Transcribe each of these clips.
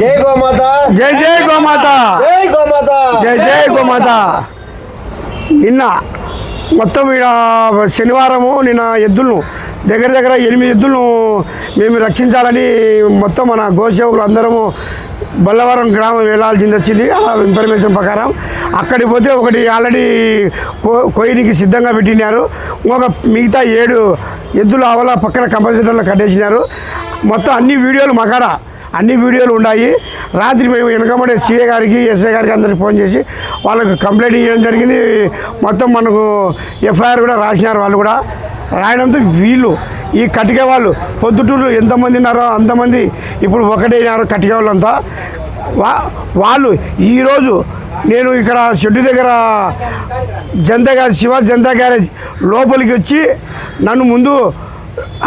జై జై గోమాత. జై గోమాత. జై జై గోమాత. నిన్న మొత్తం ఈడ శనివారము నిన్న ఎద్దులను దగ్గర దగ్గర ఎనిమిది ఎద్దులను మేము రక్షించాలని మొత్తం మన గోసేవకులు అందరము బల్లవరం గ్రామం వెళ్ళాల్సింది వచ్చింది. ఆ ఇన్ఫర్మేషన్ ప్రకారం అక్కడికి పోతే ఒకటి ఆల్రెడీ కో కొయ్యనికి సిద్ధంగా పెట్టినారు. ఇంకొక మిగతా ఏడు ఎద్దులు అవల పక్కన కంపల్సరీలో కట్టేసినారు. మొత్తం అన్ని వీడియోలు మకాడ అన్ని వీడియోలు ఉన్నాయి. రాత్రి మేము వెనకబడే సీఏ గారికి ఎస్ఐ గారికి అందరికి ఫోన్ చేసి వాళ్ళకు కంప్లైంట్ ఇవ్వడం జరిగింది. మొత్తం మనకు ఎఫ్ఐఆర్ కూడా రాసినారు వాళ్ళు కూడా. రాయడంతో వీళ్ళు ఈ కటిక వాళ్ళు పొద్దుటూరు ఎంతమంది ఉన్నారో అంతమంది ఇప్పుడు ఒకటైనారు కటిక వాళ్ళంతా. వా వాళ్ళు ఈరోజు నేను ఇక్కడ షెడ్డు దగ్గర జనతా గ్యారేజ్ శివ జనతా గ్యారేజ్ లోపలికి వచ్చి నన్ను ముందు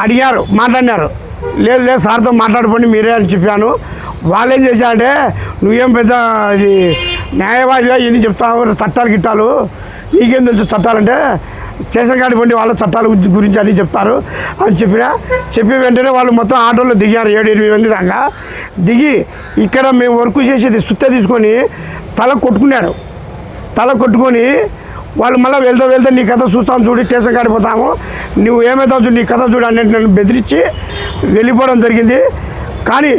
అడిగారు మాట్లాడినారు. లేదు లేదు సార్తో మాట్లాడుకోండి మీరే అని చెప్పాను. వాళ్ళు ఏం చేశారంటే నువ్వేం పెద్ద ఇది న్యాయవాదిగా ఇది చెప్తావు చట్టాలు గిట్టాలు నీకేం తెలుసు చట్టాలంటే చేసిన కాడికి పండి వాళ్ళ చట్టాల గురించి- అని చెప్తారు అని చెప్పిన. చెప్పి వెంటనే వాళ్ళు మొత్తం ఆటోలో దిగారు ఏడు ఎనిమిది మంది దాకా. దిగి ఇక్కడ మేము వర్క్ చేసేది సుత్త తీసుకొని తల కొట్టుకున్నారు. తల కొట్టుకొని వాళ్ళు మళ్ళీ వెళ్తా వెళ్తే నీ కథ చూస్తాం చూడు స్టేషన్ కాడిపోతాము నువ్వు ఏమవుతావు చూడు నీ కథ చూడు అన్నట్టు నన్ను బెదిరించి వెళ్ళిపోవడం జరిగింది. కానీ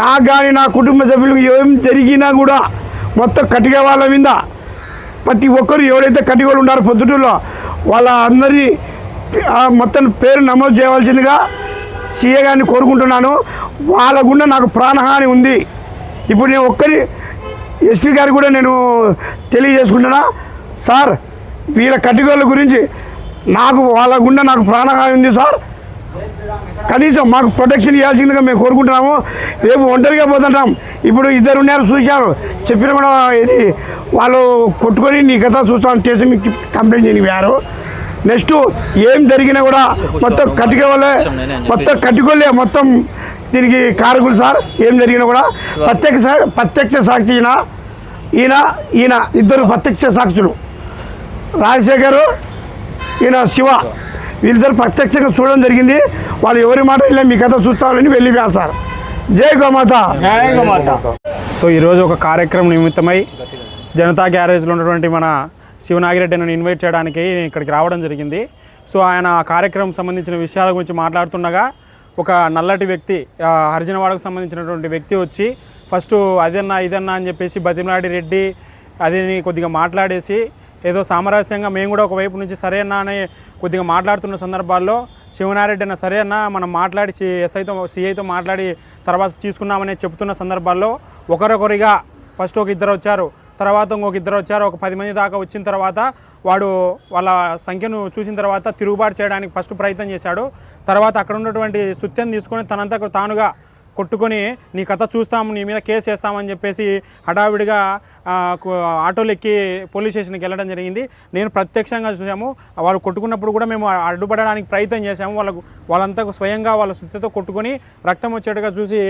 నాకు కానీ నా కుటుంబ సభ్యులకు ఏం జరిగినా కూడా మొత్తం కట్టిగా వాళ్ళ మీద ప్రతి ఒక్కరు ఎవరైతే కటిగోళ్ళు ఉన్నారో పొద్దుటూరులో వాళ్ళ అందరినీ మొత్తం పేరు నమోదు చేయవలసిందిగా సీఏ గారిని కోరుకుంటున్నాను. వాళ్ళ గుండా నాకు ప్రాణహాని ఉంది. ఇప్పుడు నేను ఒక్కరి ఎస్పీ గారు కూడా నేను తెలియజేసుకుంటున్నా. సార్ వీళ్ళ కట్టిగోళ్ళ గురించి నాకు వాళ్ళ గుండె నాకు ప్రాణహాని ఉంది సార్. కనీసం మాకు ప్రొటెక్షన్ ఇవ్వాల్సిందిగా మేము కోరుకుంటున్నాము. రేపు ఒంటరిగా పోతుంటాం. ఇప్పుడు ఇద్దరు ఉన్నారు చూశారు. చెప్పిన కూడా ఇది వాళ్ళు కొట్టుకొని నీ కథ చూస్తాను స్టేషన్ కంప్లైంట్ చేయనివారు నెక్స్ట్ ఏం జరిగినా కూడా మొత్తం కట్టుకోవాలే మొత్తం కట్టుకోలే మొత్తం దీనికి కారకులు సార్. ఏం జరిగినా కూడా ప్రత్యక్ష ప్రత్యక్ష సాక్షి ఈయన ఈయన ఈయన ఇద్దరు ప్రత్యక్ష సాక్షులు. రాజశేఖరు ఈయన శివ వీళ్ళిద్దరు ప్రత్యక్షంగా చూడడం జరిగింది. వాళ్ళు ఎవరి మాట వెళ్ళి మీ కథ చూస్తామని వెళ్ళిపోయారు సార్ జై గోమాత. సో ఈరోజు ఒక కార్యక్రమం నిమిత్తమై జనతా గ్యారేజ్లో ఉన్నటువంటి మన శివనాగిరెడ్డి నన్ను ఇన్వైట్ చేయడానికి నేను ఇక్కడికి రావడం జరిగింది. సో ఆయన ఆ కార్యక్రమం సంబంధించిన విషయాల గురించి మాట్లాడుతుండగా ఒక నల్లటి వ్యక్తి హరిజనవాడకు సంబంధించినటువంటి వ్యక్తి వచ్చి ఫస్ట్ అదన్నా ఇదన్నా అని చెప్పేసి బతిమలాడి రెడ్డి అదిని కొద్దిగా మాట్లాడేసి ఏదో సామరస్యంగా మేము కూడా ఒకవైపు నుంచి సరే అన్నా అని కొద్దిగా మాట్లాడుతున్న సందర్భాల్లో శివనారెడ్డి అన్న సరే అన్న మనం మాట్లాడి ఎస్ఐతో సిఐతో మాట్లాడి తర్వాత తీసుకున్నామని చెప్తున్న సందర్భాల్లో ఒకరొకరిగా ఫస్ట్ ఒక ఇద్దరు వచ్చారు తర్వాత ఇంకొక ఇద్దరు వచ్చారు ఒక పది మంది దాకా వచ్చిన తర్వాత వాడు వాళ్ళ సంఖ్యను చూసిన తర్వాత తిరుగుబాటు చేయడానికి ఫస్ట్ ప్రయత్నం చేశాడు. తర్వాత అక్కడ ఉన్నటువంటి సుత్యం తీసుకొని తనంతా తానుగా కొట్టుకొని నీ కథ చూస్తాము నీ మీద కేసు వేస్తామని చెప్పేసి హడావిడిగా ఆటోలు ఎక్కి పోలీస్ స్టేషన్కి వెళ్ళడం జరిగింది. నేను ప్రత్యక్షంగా చూసాము వాళ్ళు కొట్టుకున్నప్పుడు కూడా మేము అడ్డుపడడానికి ప్రయత్నం చేశాము. వాళ్ళకు వాళ్ళంతా స్వయంగా వాళ్ళ శుద్ధితో కొట్టుకొని రక్తం వచ్చేట్టుగా చూసి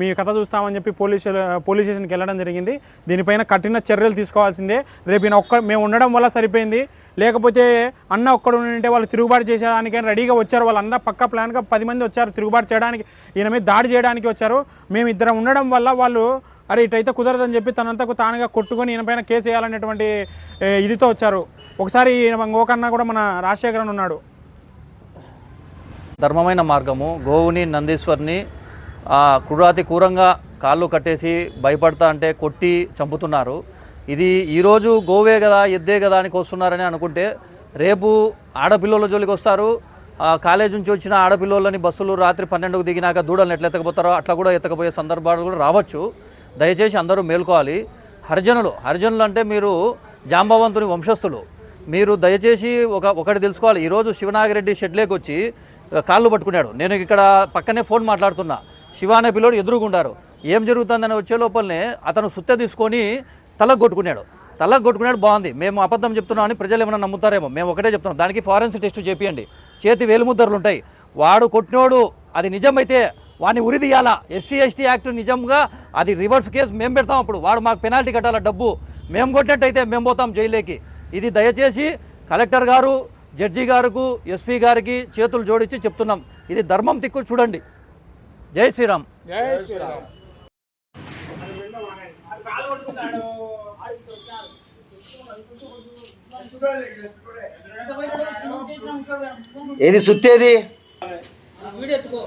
మీ కథ చూస్తామని చెప్పి పోలీస్ పోలీస్ స్టేషన్కి వెళ్ళడం జరిగింది. దీనిపైన కఠిన చర్యలు తీసుకోవాల్సిందే. రేపు ఈయన ఒక్క మేము ఉండడం వల్ల సరిపోయింది. లేకపోతే అన్న ఒక్కడు ఉంటే వాళ్ళు తిరుగుబాటు చేసేదానికైనా రెడీగా వచ్చారు. వాళ్ళ అన్న పక్క ప్లాన్గా పది మంది వచ్చారు తిరుగుబాటు చేయడానికి ఈయన మీద దాడి చేయడానికి వచ్చారు. మేము ఇద్దరం ఉండడం వల్ల వాళ్ళు అరే ఇటైతే కుదరదని చెప్పి తనంతకు తానుగా కొట్టుకొని ఈయన పైన కేసు వేయాలనేటువంటి ఇదితో వచ్చారు. ఒకసారి గోకన్న కూడా మన రాజశేఖరన్ ఉన్నాడు. ధర్మమైన మార్గము. గోవుని నందీశ్వర్ని ఆ, కూరంగా కాళ్ళు కట్టేసి భయపడతా అంటే కొట్టి చంపుతున్నారు. ఇది ఈరోజు గోవే కదా ఎద్దే కదా అని వస్తున్నారని అనుకుంటే రేపు ఆడపిల్లల జోలికి వస్తారు. ఆ, కాలేజ్ నుంచి వచ్చిన ఆడపిల్లలని బస్సులు రాత్రి పన్నెండుకు దిగినాక దూడలను ఎట్లా ఎత్తకపోతారో అట్లా కూడా ఎత్తకపోయే సందర్భాలు కూడా రావచ్చు. దయచేసి అందరూ మేల్కోవాలి. హరిజనులు హరిజనులు అంటే మీరు జాంబవంతుని వంశస్థులు. మీరు దయచేసి ఒక ఒకటి తెలుసుకోవాలి. ఈరోజు శివనాగిరెడ్డి షెడ్లేకి వచ్చి కాళ్ళు పట్టుకున్నాడు. నేను ఇక్కడ పక్కనే ఫోన్ మాట్లాడుతున్నా. శివ అనే పిల్లోడు ఎదురుగుండారు ఏం జరుగుతుందని వచ్చే లోపలనే అతను సుత్తె తీసుకొని తలకు కొట్టుకున్నాడు. తలకు కొట్టుకున్నాడు బాగుంది. మేము అబద్ధం చెప్తున్నాం అని ప్రజలు ఏమైనా నమ్ముతారేమో. మేము ఒకటే చెప్తున్నాం. దానికి ఫారెన్సిక్ టెస్ట్ చేపియండి. చేతి వేలుముద్రలు ఉంటాయి. వాడు కొట్టినోడు అది నిజమైతే వాడిని ఉరిదీయాలా ఎస్సీ ఎస్టీ యాక్ట్ నిజంగా అది రివర్స్ కేసు మేము పెడతాం అప్పుడు. వాడు మాకు పెనాల్టీ కట్టాల డబ్బు? మేము కొట్టినట్టయితే మేము పోతాం జైలేకి ఇది దయచేసి కలెక్టర్ గారు జడ్జి గారుకు ఎస్పీ గారికి చేతులు జోడించి చెప్తున్నాం. ఇది ధర్మం తిక్కు చూడండి. జై శ్రీరామ్. జై శ్రీరామ్. ఏది సుత్తేది? ఎత్తుకో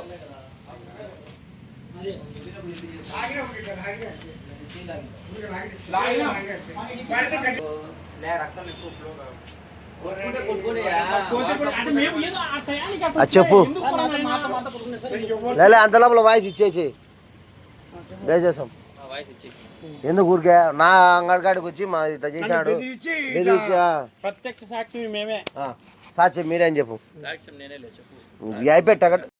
చెప్పు. లేలే అంత లోపల వాయిస్ ఇచ్చేసి. వేసేసాం. ఎందుకు ఊరికే? నా అంగడికాడికి వచ్చి మా ఇట్లా చేసినాడు ప్రత్యక్ష సాక్షి మేమే. ఆ, సాక్షి మీరేం చెప్పు. అయిపోయి